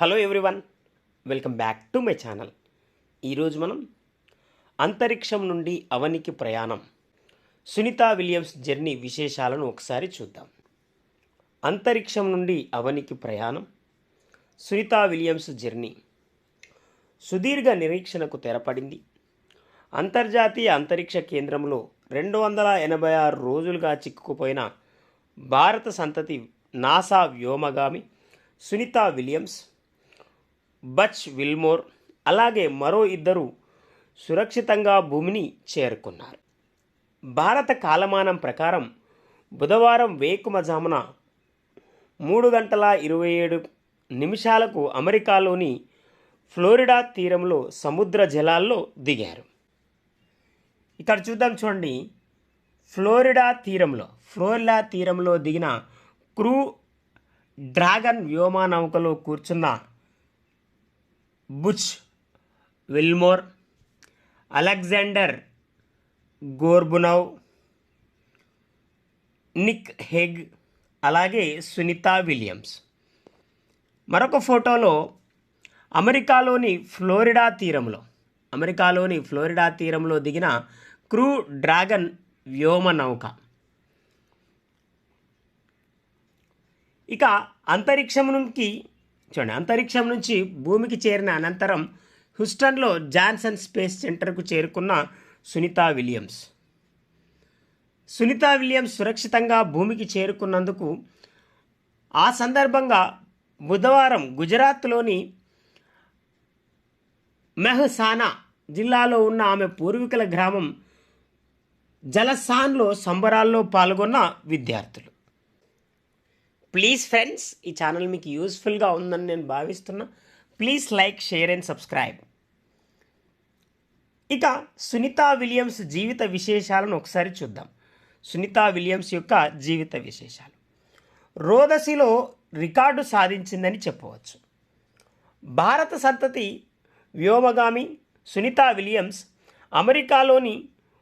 Hello everyone welcome back to my channel. ఈరోజు మనం అంతరిక్షం నుండి అవనికి ప్రయాణం సునీత విలియమ్స్ జర్నీ విశేషాలను ఒకసారి చూద్దాం. అంతరిక్షం నుండి అవనికి ప్రయాణం సునీత విలియమ్స్ జర్నీ. సుదీర్ఘ నిరీక్షణకు తెరపడింది. అంతర్జాతీయ అంతరిక్ష కేంద్రంలో రెండు వందల ఎనభై ఆరు రోజులుగా చిక్కుకుపోయిన భారత సంతతి నాసా వ్యోమగామి సునీత విలియమ్స్ బచ్ విల్మోర్ అలాగే మరో ఇద్దరు సురక్షితంగా భూమిని చేరుకున్నారు. భారత కాలమానం ప్రకారం బుధవారం వేకుమజామున మూడు గంటల ఇరవై ఏడు నిమిషాలకు అమెరికాలోని ఫ్లోరిడా తీరంలో సముద్ర జలాల్లో దిగారు. ఇక్కడ చూద్దాం చూడండి. ఫ్లోరిడా తీరంలో ఫ్లోరిడా తీరంలో దిగిన క్రూ డ్రాగన్ వ్యోమనౌకలో కూర్చున్న Butch Wilmore Alexander Gorbunov Nick Hague అలాగే సునీత విలియమ్స్. మరొక ఫోటోలో అమెరికాలోని ఫ్లోరిడా తీరంలో అమెరికాలోని ఫ్లోరిడా తీరంలో దిగిన క్రూ డ్రాగన్ వ్యోమ నౌక. ఇక అంతరిక్షం నుంచి చూడండి అంతరిక్షం నుంచి భూమికి చేరిన అనంతరం హ్యూస్టన్లో జాన్సన్ స్పేస్ సెంటర్కు చేరుకున్న సునీతా విలియమ్స్. సునీతా విలియమ్స్ సురక్షితంగా భూమికి చేరుకున్నందుకు ఆ సందర్భంగా బుధవారం గుజరాత్లోని మెహసానా జిల్లాలో ఉన్న ఆమె పూర్వీకుల గ్రామం జలసాన్లో సంబరాల్లో పాల్గొన్న విద్యార్థులు. ప్లీజ్ ఫ్రెండ్స్ ఈ ఛానల్ మీకు యూస్ఫుల్గా ఉందని నేను భావిస్తున్నా. Please like share and subscribe ఇక సునీత విలియమ్స్ జీవిత విశేషాలను ఒకసారి చూద్దాం. సునీత విలియమ్స్ యొక్క జీవిత విశేషాలు. రోదసిలో రికార్డు సాధించిందని చెప్పవచ్చు. భారత సంతతి వ్యోమగామి సునీత విలియమ్స్ అమెరికాలోని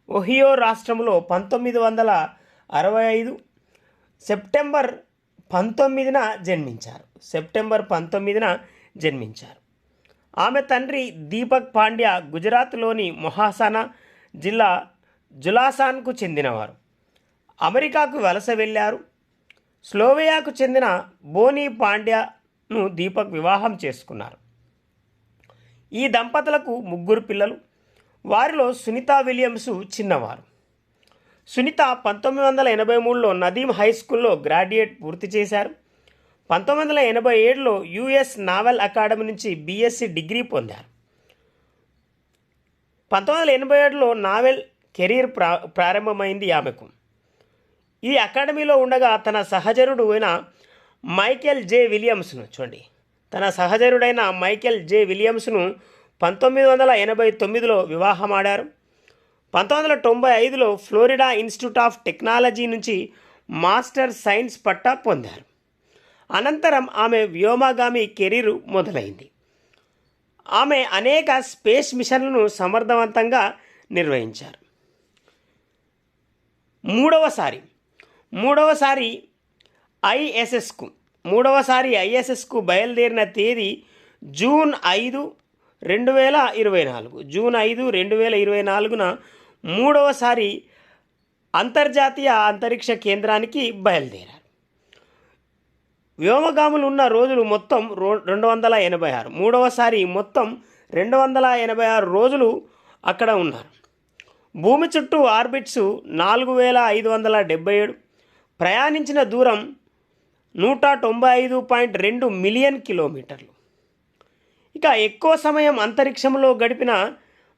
ఒహియో రాష్ట్రంలో పంతొమ్మిది వందల అరవై ఐదు సెప్టెంబర్ పంతొమ్మిదిన జన్మించారు. సెప్టెంబర్ పంతొమ్మిదిన జన్మించారు. ఆమె తండ్రి దీపక్ పాండ్యా గుజరాత్లోని మొహాసానా జిల్లా జులాసాన్కు చెందినవారు. అమెరికాకు వలస వెళ్ళారు. స్లోవేయాకు చెందిన బోనీ పాండ్యాను దీపక్ వివాహం చేసుకున్నారు. ఈ దంపతులకు ముగ్గురు పిల్లలు. వారిలో సునీత విలియమ్స్ చిన్నవారు. సునీత పంతొమ్మిది వందల ఎనభై మూడులో నదీం హై స్కూల్లో గ్రాడ్యుయేట్ పూర్తి చేశారు. పంతొమ్మిది వందల ఎనభై ఏడులో యుఎస్ నావెల్ అకాడమీ నుంచి బీఎస్సీ డిగ్రీ పొందారు. పంతొమ్మిది వందల ఎనభై ఏడులో నావెల్ కెరీర్ ప్రా ప్రారంభమైంది ఆమెకు. ఈ అకాడమీలో ఉండగా తన సహచరుడు అయిన మైకెల్ జే విలియమ్స్ను చూడండి. తన సహచరుడైన మైకెల్ జే విలియమ్స్ను పంతొమ్మిది వందల ఎనభై తొమ్మిదిలో వివాహమాడారు పంతొమ్మిది వందల తొంభై ఐదులో ఫ్లోరిడా ఇన్స్టిట్యూట్ ఆఫ్ టెక్నాలజీ నుంచి మాస్టర్ సైన్స్ పట్టా పొందారు. అనంతరం ఆమె వ్యోమగామి కెరీర్ మొదలైంది. ఆమె అనేక స్పేస్ మిషన్లను సమర్థవంతంగా నిర్వహించారు. మూడవసారి మూడవసారి ఐఎస్ఎస్కు మూడవసారి ఐఎస్ఎస్కు బయలుదేరిన తేదీ జూన్ ఐదు రెండు వేల ఇరవై నాలుగు. జూన్ ఐదు రెండు వేల ఇరవై నాలుగున మూడవసారి అంతర్జాతీయ అంతరిక్ష కేంద్రానికి బయలుదేరారు. వ్యోమగాములు ఉన్న రోజులు మొత్తం రో రెండు వందల ఎనభై ఆరు. మూడవసారి మొత్తం రెండు వందల ఎనభై ఆరు రోజులు అక్కడ ఉన్నారు. భూమి చుట్టూ ఆర్బిట్స్ నాలుగు వేల ఐదు వందల డెబ్బై ఏడు. ప్రయాణించిన దూరం నూట తొంభై ఐదు పాయింట్ రెండు మిలియన్ కిలోమీటర్లు. ఇక ఎక్కువ సమయం అంతరిక్షంలో గడిపిన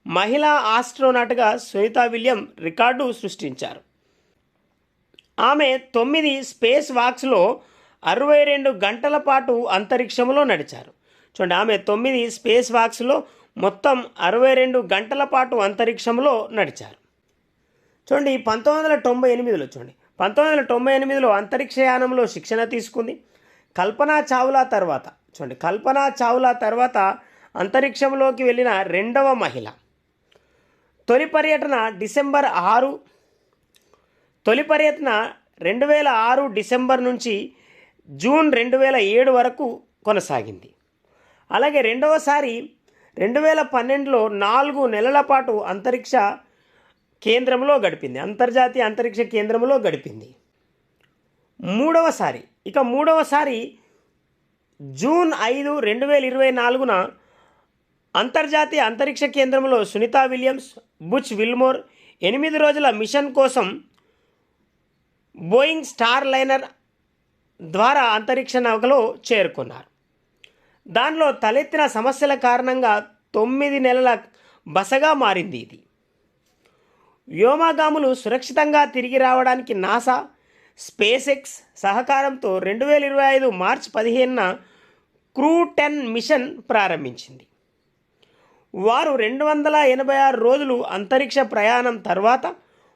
మహిళా ఆస్ట్రోనాట్గా సునీతా విలియం రికార్డు సృష్టించారు. ఆమె తొమ్మిది స్పేస్ వాక్స్లో అరవై రెండు గంటల పాటు అంతరిక్షంలో నడిచారు. చూడండి ఆమె తొమ్మిది స్పేస్ వాక్స్లో మొత్తం అరవై రెండు గంటల పాటు అంతరిక్షంలో నడిచారు. చూడండి పంతొమ్మిది వందల తొంభై ఎనిమిదిలో చూడండి పంతొమ్మిది వందల తొంభై ఎనిమిదిలో అంతరిక్షయానంలో శిక్షణ తీసుకుంది. కల్పనా చావ్లా తర్వాత చూడండి కల్పనా చావ్లా తర్వాత అంతరిక్షంలోకి వెళ్ళిన రెండవ మహిళ. తొలి పర్యటన డిసెంబర్ ఆరు తొలి పర్యటన రెండు వేల ఆరు డిసెంబర్ నుంచి జూన్ రెండు వేల ఏడు వరకు కొనసాగింది. అలాగే రెండవసారి రెండు వేల పన్నెండులో నాలుగు నెలల పాటు అంతరిక్ష కేంద్రంలో గడిపింది. అంతర్జాతీయ అంతరిక్ష కేంద్రంలో గడిపింది. మూడవసారి ఇక మూడవసారి జూన్ ఐదు రెండు వేల ఇరవై నాలుగున అంతర్జాతీయ అంతరిక్ష కేంద్రంలో సునీతా విలియమ్స్ బుచ్ విల్మోర్ ఎనిమిది రోజుల మిషన్ కోసం బోయింగ్ స్టార్ లైనర్ ద్వారా అంతరిక్ష నౌకలో చేరుకున్నారు. దానిలో తలెత్తిన సమస్యల కారణంగా తొమ్మిది నెలల బసగా మారింది ఇది. వ్యోమగాములు సురక్షితంగా తిరిగి రావడానికి నాసా స్పేస్ ఎక్స్ సహకారంతో రెండు వేల ఇరవై ఐదు మార్చ్ పదిహేనున క్రూ టెన్ మిషన్ ప్రారంభించింది. వారు రెండు వందల ఎనభై ఆరు రోజులు అంతరిక్ష ప్రయాణం తర్వాత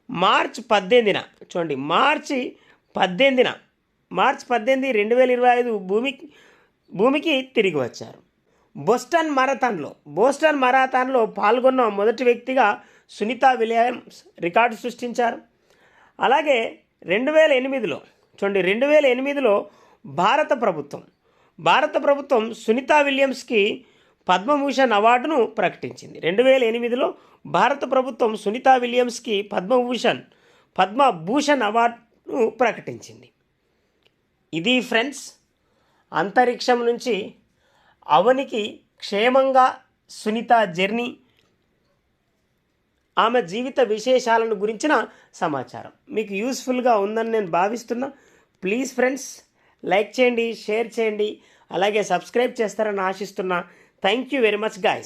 మార్చ్ పద్దెనిమిదిన చూడండి మార్చి పద్దెనిమిదిన మార్చ్ పద్దెనిమిది రెండు వేల ఇరవై ఐదు భూమికి భూమికి తిరిగి వచ్చారు. బోస్టన్ మారథాన్లో బోస్టన్ మారథాన్లో పాల్గొన్న మొదటి వ్యక్తిగా సునీతా విలియమ్స్ రికార్డు సృష్టించారు. అలాగే రెండు వేల ఎనిమిదిలో చూడండి రెండు వేల ఎనిమిదిలో భారత ప్రభుత్వం భారత ప్రభుత్వం సునీతా విలియమ్స్కి పద్మభూషణ్ అవార్డును ప్రకటించింది. రెండు వేల ఎనిమిదిలో భారత ప్రభుత్వం సునీతా విలియమ్స్కి పద్మభూషణ్ పద్మభూషణ్ అవార్డును ప్రకటించింది. ఇది ఫ్రెండ్స్ అంతరిక్షం నుంచి అవనికి క్షేమంగా సునీత జర్నీ ఆమె జీవిత విశేషాలను గురించిన సమాచారం. మీకు యూస్ఫుల్గా ఉందని నేను భావిస్తున్నా. ప్లీజ్ ఫ్రెండ్స్ లైక్ చేయండి షేర్ చేయండి అలాగే సబ్స్క్రైబ్ చేస్తారని ఆశిస్తున్నా. Thank you very much guys